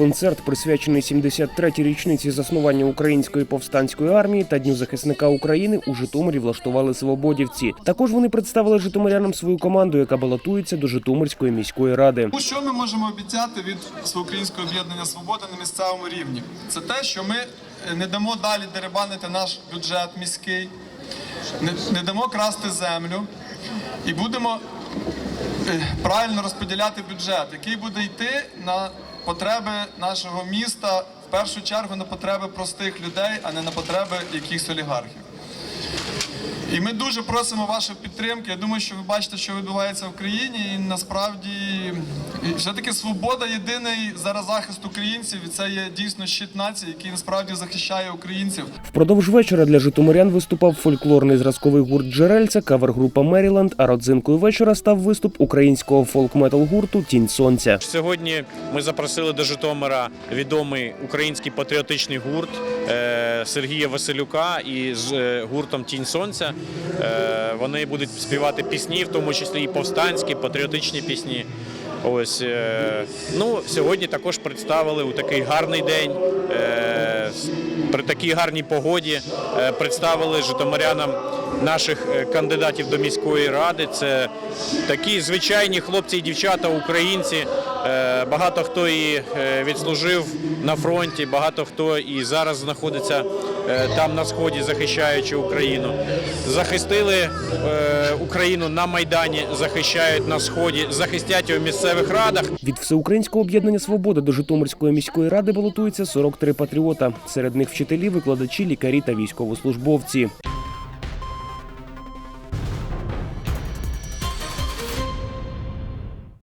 Концерт, присвячений 73-й річниці заснування Української повстанської армії та Дню захисника України у Житомирі влаштували свободівці. Також вони представили житомирянам свою команду, яка балотується до Житомирської міської ради. Що ми можемо обіцяти від Всеукраїнського об'єднання Свобода на місцевому рівні? Це те, що ми е, не дамо далі деребанити наш бюджет міський, не, не дамо красти землю і будемо правильно розподіляти бюджет, який буде йти на потреби нашого міста, в першу чергу на потреби простих людей, а не на потреби якихось олігархів. І ми дуже просимо вашої підтримки. Я думаю, що ви бачите, що відбувається в країні, і насправді все-таки свобода єдиний зараз захист українців, і це є дійсно щит нації, який насправді захищає українців. Впродовж вечора для житомирян виступав фольклорний зразковий гурт Джерельця, кавер-група Меріленд, а родзинкою вечора став виступ українського фолк-метал гурту Тінь Сонця. Сьогодні ми запросили до Житомира відомий український патріотичний гурт Сергія Василюка і з е, гуртом Тінь Сонця. Е, Вони будуть співати пісні, в тому числі і повстанські, патріотичні пісні. Ось е, ну сьогодні також представили у такий гарний день. е, При такій гарній погоді е, представили житомирянам наших е, кандидатів до міської ради. Це такі звичайні хлопці і дівчата, українці. Е, Багато хто і е, відслужив на фронті, багато хто і зараз знаходиться там на сході, захищаючи Україну. Захистили Україну на майдані, захищають на сході, захистять у місцевих радах. Від всеукраїнського об'єднання Свобода до Житомирської міської ради балотується 43 патріота. Серед них вчителі, викладачі, лікарі та військовослужбовці.